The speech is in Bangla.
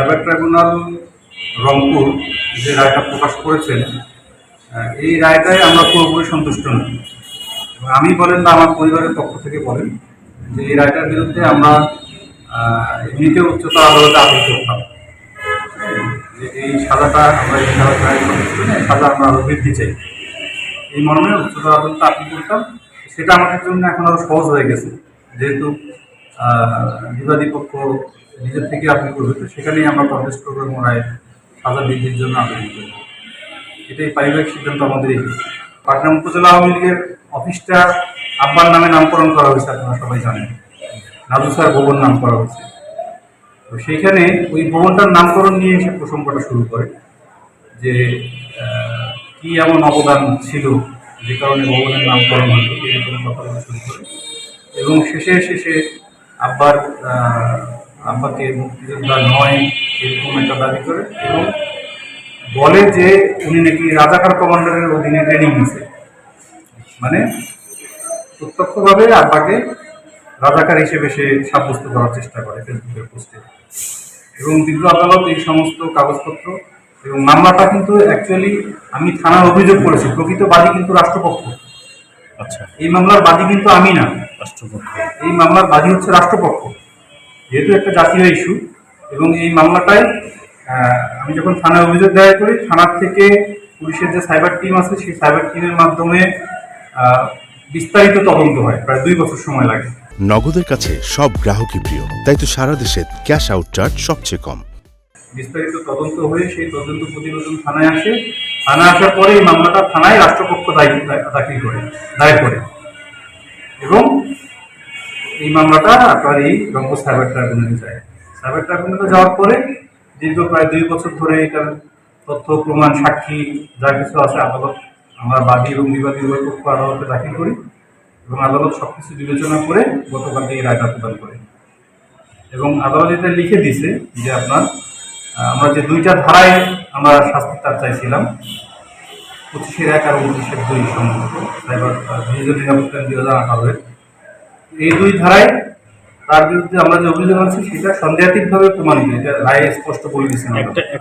সাইবার ট্রাইব্যুনাল রংপুর যে রায়টা প্রকাশ করেছেন এই রায়টায় আমরা পুরোপুরি সন্তুষ্ট নই। আমি বলেন বা আমার পরিবারের পক্ষ থেকে বলেন যে এই রায়টার বিরুদ্ধে আমরা এমনিতে উচ্চতর আদালতে আপিল করতাম। যে এই সাজাটা আমরা এই সাজা রায় সন্তুষ্ট নই, এই সাজা আমরা আরও বৃদ্ধি চাই। এই মর্মে উচ্চতর আদালতে আপিল করতাম। সেটা আমাদের জন্য এখন আরও সহজ হয়ে গেছে। যেহেতু বিবাদী পক্ষ নিজের থেকে আপিল করবে তো সেখানেই আমরা করব এবং রায় সাজা বৃদ্ধির জন্য আবেদন করব। এটাই পারিবারিক সিদ্ধান্ত আমাদের এই। পাটনা উপজেলা আওয়ামী লীগের অফিসটা আব্বার নামে নামকরণ করা হয়েছে, আপনারা সবাই জানেন। নাজু স্যার ভবন নাম করা হয়েছে। তো সেইখানে ওই ভবনটার নামকরণ নিয়ে এসে প্রসঙ্গটা শুরু করে যে কি এমন অবদান ছিল যে কারণে ভবনের নামকরণ হলো এরকম কথা শুরু করে। এবং শেষে শেষে আব্বার আব্বাকে মুক্তিযোদ্ধা নয় এরকম একটা দাবি করে এবং বলে যে উনি নাকি রাজাকার কমান্ডারের অধীনে ট্রেনিং নিছে। মানে প্রত্যক্ষভাবে আব্বাকে রাজাকার হিসেবে সে সাব্যস্ত করার চেষ্টা করে ফেসবুকের পোস্টে এবং বিজ্ঞ আদালত এই সমস্ত কাগজপত্র এবং মামলাটা কিন্তু অ্যাকচুয়ালি আমি থানার অভিযোগ করেছি প্রকৃত বাদী কিন্তু রাষ্ট্রপক্ষ। আচ্ছা। এই মামলার বাদী কিন্তু আমি না। রাষ্ট্রপক্ষ। এই মামলার বাদী হচ্ছে রাষ্ট্রপক্ষ। যেহেতু একটা জাতীয় ইস্যু এবং এই মামলাটায় আমি যখন থানায় অভিযোগ দায়ের করি থানার থেকে পুলিশের যে সাইবার টিম আছে সেই সাইবার টিমের মাধ্যমে বিস্তারিত তদন্ত হয়। প্রায় দুই বছর সময় লাগে। নগদের কাছে সব গ্রাহকই প্রিয়। তাই তো সারা দেশে ক্যাশ আউট চার্জ সবচেয়ে কম। বিস্তারিত তদন্ত হয়ে সেই তদন্ত প্রতিবেদন থানায় আসে। থানায় আসার পরে এই মামলাটা থানায় রাষ্ট্রপক্ষ দাখিল করে, দায়ের করে। এবং এই মামলাটা আপনার এই রংপুর সাইবার ট্রাইব্যুনালে যায়। সাইবার ট্রাইব্যুনালে যাওয়ার পরে দীর্ঘ প্রায় দুই বছর ধরে এটার তথ্য, প্রমাণ, সাক্ষী, যা কিছু আছে আদালত, আমরা বাদী এবং বিবাদী উভয় পক্ষ আদালতে দাখিল করি এবং আদালত সব কিছু বিবেচনা করে গতকাল এই রায়টা প্রদান করে। এবং আদালত এটা লিখে দিছে যে আপনার আমরা যে দুইটা ধারায় আমরা শাস্তি তার চাইছিলাম, পঁচিশের এক আর উনত্রিশের দুই নিরাপত্তা দুই হাজার আঠারোয় এই দুই ধারায় তার বিরুদ্ধে আমরা যে অভিযোগ আনছি, সেটা সন্দেহাতীতভাবে প্রমাণিত, এটা রায়ে স্পষ্ট বলে একটা